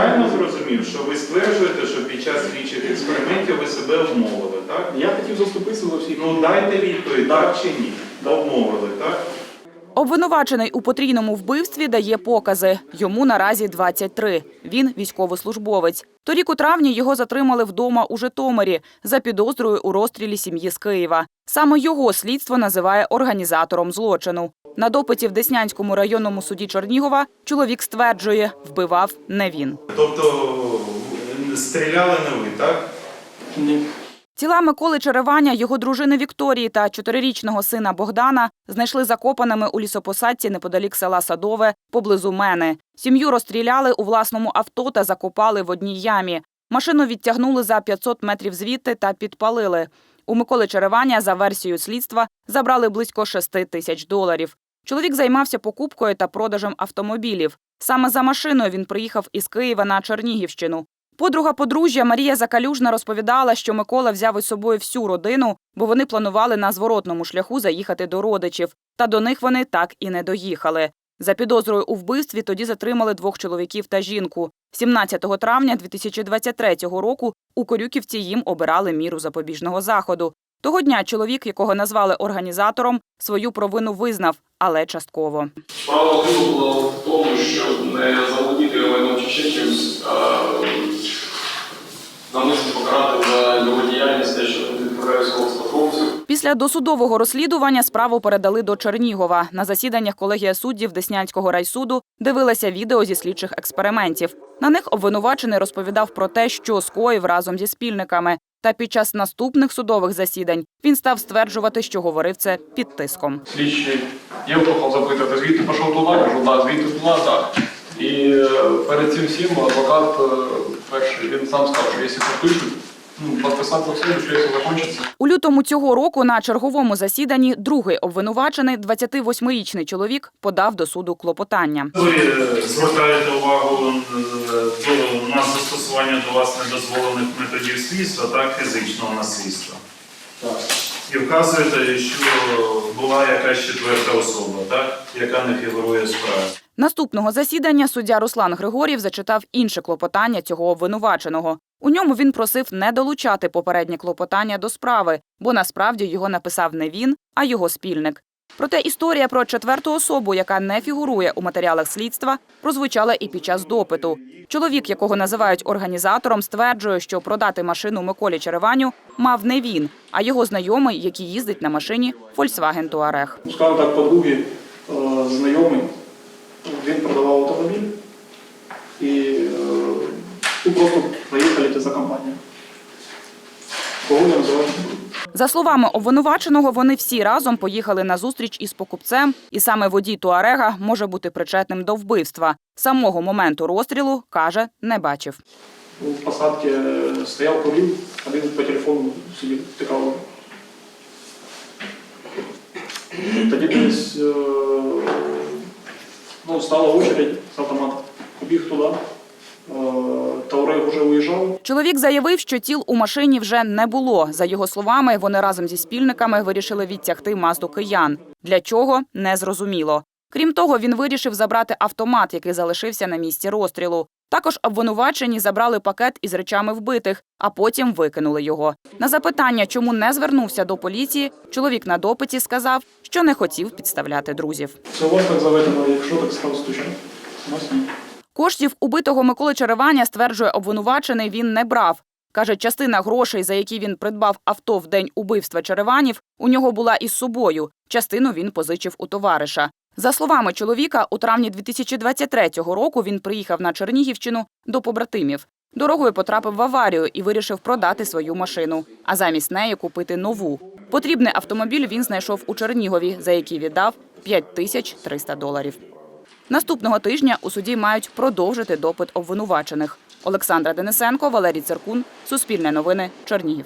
правильно зрозумів, що ви стверджуєте, що під час слідчих експериментів ви себе обмовили, так? Я хотів заступитися за всіх. Ну дайте відповідь, так чи ні? Обмовили, так? Обвинувачений у потрійному вбивстві дає покази. Йому наразі 23. Він військовослужбовець. Торік у травні його затримали вдома у Житомирі за підозрою у розстрілі сім'ї з Києва. Саме його слідство називає організатором злочину. На допиті в Деснянському районному суді Чернігова чоловік стверджує, вбивав не він. Тобто стріляли не ви, так? Ні. Тіла Миколи Череваня, його дружини Вікторії та чотирирічного сина Богдана знайшли закопаними у лісопосадці неподалік села Садове поблизу мене. Сім'ю розстріляли у власному авто та закопали в одній ямі. Машину відтягнули за 500 метрів звідти та підпалили. У Миколи Череваня, за версією слідства, забрали близько 6 тисяч доларів. Чоловік займався покупкою та продажем автомобілів. Саме за машиною він приїхав із Києва на Чернігівщину. Подруга подружжя Марія Закалюжна розповідала, що Микола взяв із собою всю родину, бо вони планували на зворотному шляху заїхати до родичів. Та до них вони так і не доїхали. За підозрою у вбивстві тоді затримали двох чоловіків та жінку. 17 травня 2023 року у Корюківці їм обирали міру запобіжного заходу. Того дня чоловік, якого назвали організатором, свою провину визнав, але частково. Справа була в тому, щоб не заволодіти майном чи ще чимось, а намисно покарати за його діяльність, те, що він відправляє військовослужбовців. Після досудового розслідування справу передали до Чернігова. На засіданнях колегія суддів Деснянського райсуду дивилася відео зі слідчих експериментів. На них обвинувачений розповідав про те, що скоїв разом зі спільниками. Та під час наступних судових засідань він став стверджувати, що говорив це під тиском. Слідчий Євтухов запитати, звідти пішов туди, кажу, да, звідти туди, так. І е, перед цим всім адвокат е, перший, він сам сказав, що якщо це пишуть, ну, підписати за що якщо закінчиться. У лютому цього року на черговому засіданні другий обвинувачений, 28-річний чоловік, подав до суду клопотання. Ви е, звертаєте увагу е, до на застосування до вас недозволених методів слідства, та фізичного насильства. Так. І вказуєте, що була якась четверта особа, так, яка не фігурує в справі. Наступного засідання суддя Руслан Григорів зачитав інше клопотання цього обвинуваченого. У ньому він просив не долучати попереднє клопотання до справи, бо насправді його написав не він, а його спільник. Проте історія про четверту особу, яка не фігурує у матеріалах слідства, прозвучала і під час допиту. Чоловік, якого називають організатором, стверджує, що продати машину Миколі Череваню мав не він, а його знайомий, який їздить на машині Volkswagen Touareg. Ну, так, подруги, е, знайомий, він продавав автомобіль і е, просто проїхали за компанію. Кого я називаю? За словами обвинуваченого, вони всі разом поїхали на зустріч із покупцем, і саме водій Туарега може бути причетним до вбивства. Самого моменту розстрілу каже, не бачив. В посадці е, стояв, курив, один по телефону сидів, тикав. Тоді десь е, ну, стала очередь з автомата. Побіг туди. Е, Таурег вже уїжджав. Чоловік заявив, що тіл у машині вже не було. За його словами, вони разом зі спільниками вирішили відтягти мазду киян. Для чого не зрозуміло. Крім того, він вирішив забрати автомат, який залишився на місці розстрілу. Також обвинувачені забрали пакет із речами вбитих, а потім викинули його. На запитання, чому не звернувся до поліції, чоловік на допиті сказав, що не хотів підставляти друзів. Це вас так заведено, якщо так став стучати. У нас ні. Коштів убитого Миколи Череваня, стверджує обвинувачений, він не брав. Каже, частина грошей, за які він придбав авто в день убивства Череванів, у нього була із собою. Частину він позичив у товариша. За словами чоловіка, у травні 2023 року він приїхав на Чернігівщину до побратимів. Дорогою потрапив в аварію і вирішив продати свою машину, а замість неї купити нову. Потрібний автомобіль він знайшов у Чернігові, за який віддав 5300 доларів. Наступного тижня у суді мають продовжити допит обвинувачених. Олександра Денисенко, Валерій Циркун, Суспільне новини, Чернігів.